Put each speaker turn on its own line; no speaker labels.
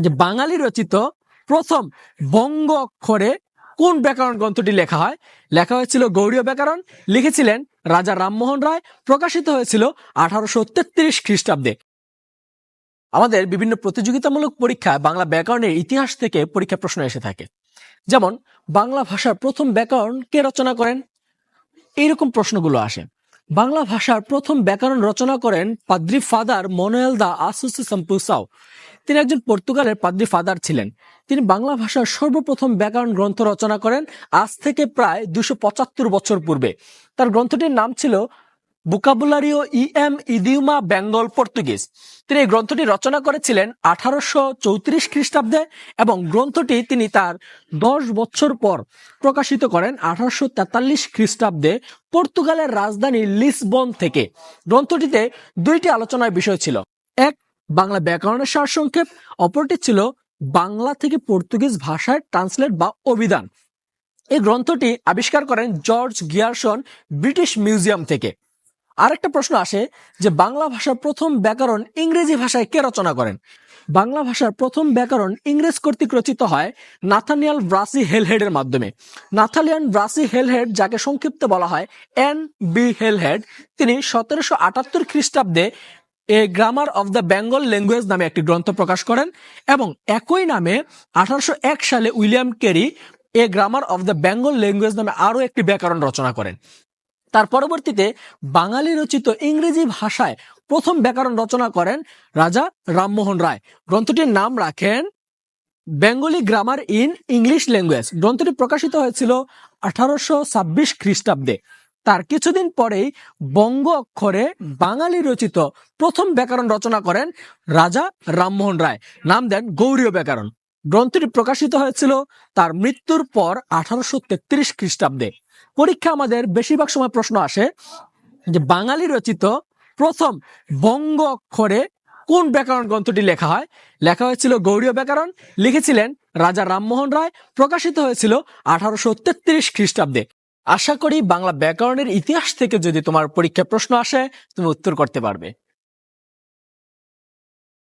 যে বাঙালি রচিত প্রথম বঙ্গ অক্ষরে কোন ব্যাকরণ গ্রন্থটি লেখা হয়? লেখা হয়েছিল গৌরীয় ব্যাকরণ, লিখেছিলেন রাজা রামমোহন রায়, প্রকাশিত হয়েছিল আঠারোশো তেত্রিশ খ্রিস্টাব্দে। আমাদের বিভিন্ন প্রতিযোগিতামূলক পরীক্ষায় বাংলা ব্যাকরণের ইতিহাস থেকে পরীক্ষা প্রশ্ন এসে থাকে। যেমন, বাংলা ভাষার প্রথম ব্যাকরণ কে রচনা করেন? এইরকম প্রশ্নগুলো আসে। বাংলা ভাষার প্রথম ব্যাকরণ রচনা করেন পাদ্রি ফাদার মনোয়েল দা আসুসি সাম্পুসাও। তিনি একজন পর্তুগালের পাদ্রি ফাদার ছিলেন। তিনি বাংলা ভাষার সর্বপ্রথম ব্যাকরণ গ্রন্থ রচনা করেন আজ থেকে প্রায় দুশো বছর পূর্বে। তার গ্রন্থটির নাম ছিল বুকাবুলারিও ই এম ইদিউমা বেঙ্গল পর্তুগিজ তিনি এই গ্রন্থটি রচনা করেছিলেন আঠারোশো চৌত্রিশ খ্রিস্টাব্দে এবং গ্রন্থটি তিনি তার দশ বছর পর প্রকাশিত করেন আঠারোশো তেতাল্লিশ খ্রিস্টাব্দে পর্তুগালের রাজধানী লিসবন থেকে। গ্রন্থটিতে দুইটি আলোচনার বিষয় ছিল। এক বাংলা ব্যাকরণের সারসংক্ষেপ, অপরটি ছিল বাংলা থেকে পর্তুগিজ ভাষায় ট্রান্সলেট বা অভিধান। এই গ্রন্থটি আবিষ্কার করেন জর্জ গিয়ারসন ব্রিটিশ মিউজিয়াম থেকে। আরেকটা প্রশ্ন আসে যে বাংলা ভাষার প্রথম ব্যাকরণ ইংরেজি ভাষায় কে রচনা করেন? বাংলা ভাষার প্রথম ব্যাকরণ ইংরেজ কর্তৃক রচিত হয় নাথানিয়াল ব্রাসি হেলহেডের মাধ্যমে। নাথালিয়ান ব্রাসি হেলহেড, যাকে সংক্ষিপ্ত বলা হয় এন বি হেলহেড, তিনি সতেরোশো আটাত্তর খ্রিস্টাব্দে a grammar of the Bengal language নামে একটি গ্রন্থ প্রকাশ করেন এবং একই নামে আঠারোশো এক সালে William Carey a grammar of the Bengal language নামে আরও একটি ব্যাকরণ রচনা করেন। তার পরবর্তীতে বাঙালি রচিত ইংরেজি ভাষায় প্রথম ব্যাকরণ রচনা করেন রাজা রামমোহন রায়। গ্রন্থটির নাম রাখেন Bengali grammar in English language গ্রন্থটি প্রকাশিত হয়েছিল আঠারোশো ছাব্বিশ খ্রিস্টাব্দে। তার কিছুদিন পরেই বঙ্গ অক্ষরে বাঙালি রচিত প্রথম ব্যাকরণ রচনা করেন রাজা রামমোহন রায়। নাম দেন গৌরীয় ব্যাকরণ। গ্রন্থটি প্রকাশিত হয়েছিল তার মৃত্যুর পর আঠারোশো তেত্রিশ খ্রিস্টাব্দে। পরীক্ষা আমাদের বেশিরভাগ সময় প্রশ্ন আসে যে বাঙালি রচিত প্রথম বঙ্গ অক্ষরে কোন ব্যাকরণ গ্রন্থটি লেখা হয়? লেখা হয়েছিল গৌরীয় ব্যাকরণ। লিখেছিলেন রাজা রামমোহন রায়। প্রকাশিত হয়েছিল আঠারোশো তেত্রিশ খ্রিস্টাব্দে। আশা করি বাংলা ব্যাকরণের ইতিহাস থেকে যদি তোমার পরীক্ষা প্রশ্ন আসে, তুমি উত্তর করতে পারবে।